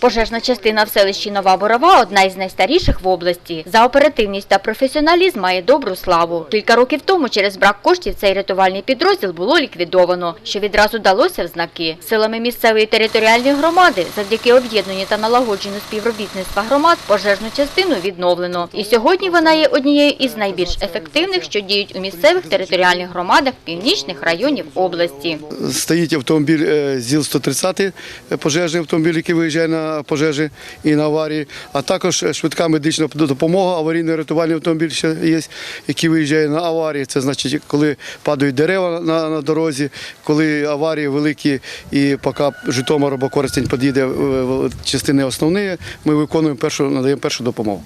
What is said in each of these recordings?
Пожежна частина в селищі Нова Борова – одна із найстаріших в області. За оперативність та професіоналізм має добру славу. Кілька років тому через брак коштів цей рятувальний підрозділ було ліквідовано, що відразу далося в знаки. Силами місцевої територіальної громади, завдяки об'єднанню та налагодженню співробітництва громад, пожежну частину відновлено. І сьогодні вона є однією із найбільш ефективних, що діють у місцевих територіальних громадах північних районів області. Стоїть автомобіль е, ЗІЛ-130, е, пожежний автомобіль, який виїжджає на пожежі і на аварії, а також е, швидка медична допомога, аварійно-рятувальний автомобіль ще є, який виїжджає на аварії. Це значить, коли падають дерева на, на дорозі, коли аварії великі і поки Житомир або Коростень під'їде е, частини основні, ми виконуємо першу, надаємо першу допомогу.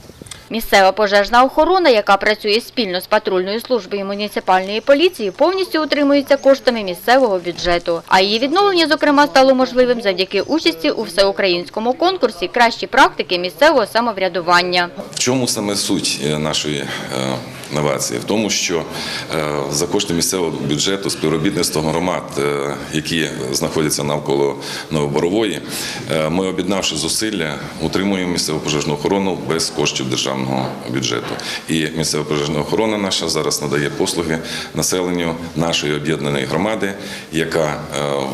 Місцева пожежна охорона, яка працює спільно з патрульною службою муніципальної поліції, повністю утримується коштами місцевого бюджету. А її відновлення, зокрема, стало можливим завдяки участі у всеукраїнському конкурсі кращі практики місцевого самоврядування. В чому саме суть е, нашої е, новації? В тому, що е, за кошти місцевого бюджету співробітництво громад, е, які знаходяться навколо Новоборової, е, ми об'єднавши зусилля, утримуємо місцеву пожежну охорону без коштів державного бюджету. І місцева пожежна охорона наша зараз надає послуги населенню нашої об'єднаної громади, яка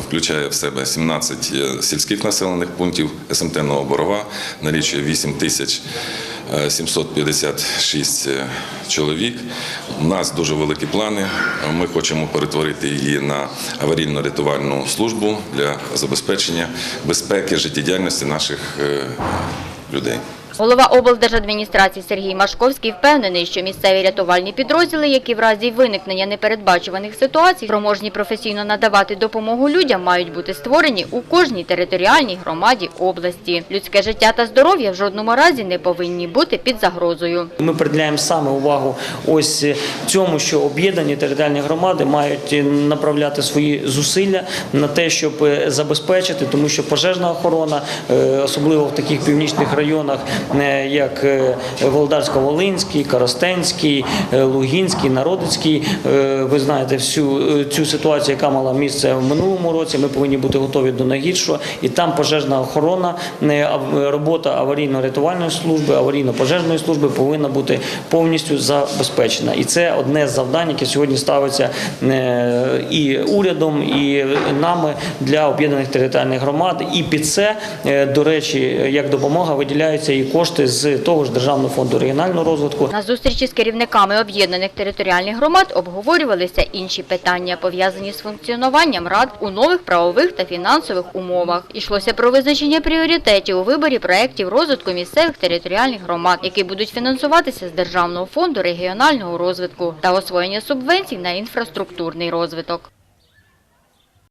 включає в себе 17 е, сільських населених пунктів СМТ Новоборова, налічує 8 тисяч. 756 чоловік. У нас дуже великі плани. Ми хочемо перетворити її на аварійно-рятувальну службу для забезпечення безпеки життєдіяльності наших е, людей. Голова облдержадміністрації Сергій Машковський впевнений, що місцеві рятувальні підрозділи, які в разі виникнення непередбачуваних ситуацій спроможні професійно надавати допомогу людям, мають бути створені у кожній територіальній громаді області. Людське життя та здоров'я в жодному разі не повинні бути під загрозою. Ми приділяємо саме увагу ось цьому, що об'єднані територіальні громади мають направляти свої зусилля на те, щоб забезпечити, тому що пожежна охорона, е, особливо в таких північних районах, е, як е, Володарсько-Волинський, Коростенський, е, Лугінський, Народицький. е, Ви знаєте всю цю ситуацію, яка мала місце в минулому році. Ми повинні бути готові до найгіршого, і там пожежна охорона, робота аварійно-рятувальної служби, аварійно-пожежної служби повинна бути повністю забезпечена. І це одне з завдань, яке сьогодні ставиться і урядом, і нами для об'єднаних територіальних громад. І під це, до речі, як допомога виділяються і кошти з того ж Державного фонду регіонального розвитку. На зустрічі з керівниками об'єднаних територіальних громад обговорювалися інші питання, пов'язані з функціонуванням рад у нових правових та фінансових умовах. Йшлося про визначення пріоритетів у виборі проєктів розвитку місцевих територіальних громад, які будуть фінансуватися з Державного фонду регіонального розвитку та освоєння субвенцій на інфраструктурний розвиток.